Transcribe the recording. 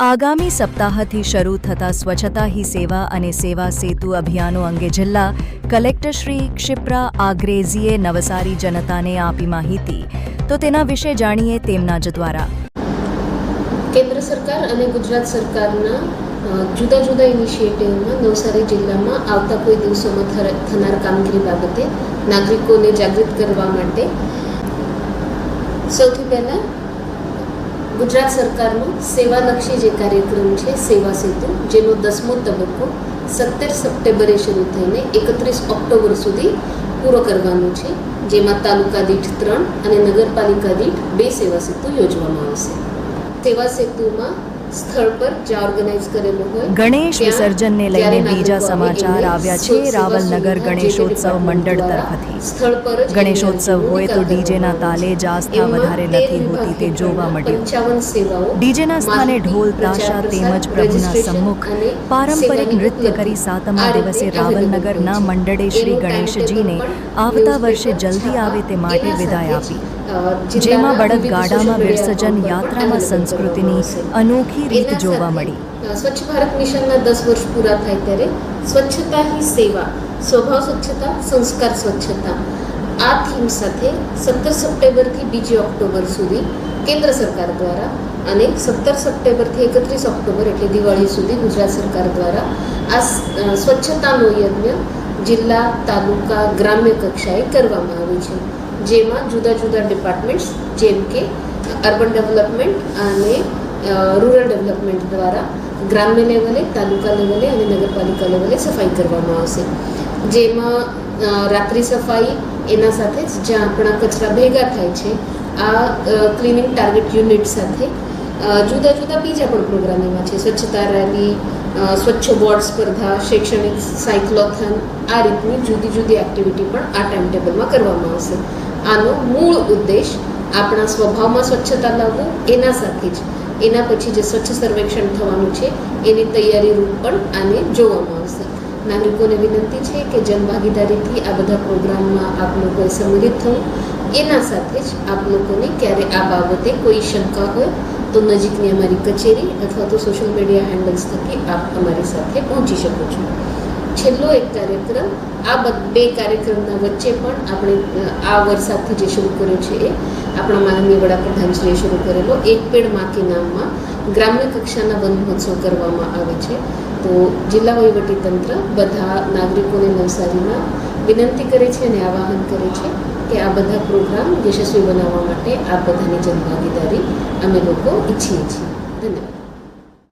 આગામી સપ્તાહથી શરૂ થતા સ્વચ્છતા હી સેવા અને સેવા સેતુ અભિયાનો અંગે જિલ્લા કલેક્ટર શ્રી ક્ષિપ્રા આગ્રેઝીએ નવસારી જનતાને આપી માહિતી. તો તેના વિશે જાણીએ તેમના જ દ્વારા. કેન્દ્ર સરકાર અને ગુજરાત સરકારના જુદા જુદા ઇનિશિયેટિવમાં નવસારી જિલ્લામાં આવતા કોઈ દિવસોમાં થનાર કામગીરી બાબતે નાગરિકોને જાગૃત કરવા માટે સૌથી પહેલાં ગુજરાત સરકારનો સેવાલક્ષી જે કાર્યક્રમ છે, સેવા સેતુ, જેનો દસમો તબક્કો સત્તર સપ્ટેમ્બરે શરૂ થઈને એકત્રીસ ઓક્ટોબર સુધી પૂરો કરવાનો છે, જેમાં તાલુકા દીઠ ત્રણ અને નગરપાલિકા દીઠ બે સેવા સેતુ યોજવામાં આવશે. સેવા સેતુમાં સ્થળ પર જ્યાં ઓર્ગેનાઇઝ કરેલો હોય. ગણેશ વિસર્જનને લઈને બીજા સમાચાર આવ્યા છે. રાવલનગર ગણેશોત્સવ મંડળ તરફથી. ગણેશોત્સવ હોય તો ડીજેના તાલે જ આસ્થા વધારે નથી હોતી તે જોવા મળ્યું. ડીજેના સ્થાને ઢોલ તાશા તેમજ પ્રભુના સમ્મુખ પારંપરિક નૃત્ય કરી સાતમા દિવસે રાવલનગરના મંડળે શ્રી ગણેશજીને આવતા વર્ષે જલ્દી આવે તે માટે વિદાય આપી. જેમાં જિલ્લાના બળદ ગાડામાં વિસર્જન યાત્રામાં સંસ્કૃતિની અનોખી રીત જોવા મળી. સ્વચ્છ ભારત મિશનના દસ વર્ષ પૂરા થાય ત્યારે સ્વચ્છતા હી સેવા સ્વભાવ સ્વચ્છતા સંસ્કાર સ્વચ્છતા. આ થીમ સાથે સત્તર સપ્ટેમ્બરથી બીજી ઓક્ટોબર સુધી કેન્દ્ર સરકાર દ્વારા અને સત્તર સપ્ટેમ્બરથી એકત્રીસ ઓક્ટોબર એટલે દિવાળી સુધી ગુજરાત સરકાર દ્વારા આ સ્વચ્છતાનો યજ્ઞ જિલ્લા તાલુકા ગ્રામ્ય કક્ષાએ કરવામાં આવ્યું છે. જેમાં જુદા જુદા ડિપાર્ટમેન્ટ્સ જેમ કે અર્બન ડેવલપમેન્ટ અને રૂરલ ડેવલપમેન્ટ દ્વારા ગ્રામ્ય લેવલે, તાલુકા લેવલે અને નગરપાલિકા લેવલે સફાઈ કરવામાં આવશે. જેમાં રાત્રિ સફાઈ એના સાથે જ જ્યાં આપણા કચરા ભેગા થાય છે, આ ક્લિનિંગ ટાર્ગેટ યુનિટ સાથે જુદા જુદા બીજા પણ પ્રોગ્રામ એમાં છે. સ્વચ્છતા રેલી સ્વચ્છ બોર્ડ સ્પર્ધા, શૈક્ષણિક સાયક્લોથન, આ રીતની જુદી જુદી એક્ટિવિટી પણ આ ટાઈમ ટેબલમાં કરવામાં આવશે. આનો મૂળ ઉદ્દેશ આપણા સ્વભાવમાં સ્વચ્છતા લાવવું, એના સાથે જ. એના પછી જે સ્વચ્છ સર્વેક્ષણ થવાનું છે, એની તૈયારી રૂપ પણ આને જોવામાં આવશે. નાગરિકોને વિનંતી છે કે જનભાગીદારીથી આ બધા પ્રોગ્રામમાં આપ લોકોએ સંમિલિત થવું. એના સાથે જ આપ લોકોને ક્યારે આ બાબતે કોઈ શંકા હોય, તો નજીકની અમારી કચેરી અથવા તો સોશિયલ મીડિયા હેન્ડલ્સ થકી આપ અમારી સાથે પહોંચી શકો છો. છેલ્લો એક કાર્યક્રમ, આ બે કાર્યક્રમના વચ્ચે પણ આપણે આ વરસાદથી જે શરૂ કર્યો છે એ, આપણા માનનીય વડાપ્રધાનશ્રીએ શરૂ કરેલો, એક પેડ માકે નામમાં ગ્રામ્ય કક્ષાના વન મહોત્સવ કરવામાં આવે છે. તો જિલ્લા વહીવટી તંત્ર બધા નાગરિકોને નવસારીમાં વિનંતી કરે છે અને આવાહન કરે છે કે આ બધા પ્રોગ્રામ યશસ્વી બનાવવા માટે આ બધાની જનભાગીદારી અમે લોકો ઈચ્છીએ છીએ. ધન્યવાદ.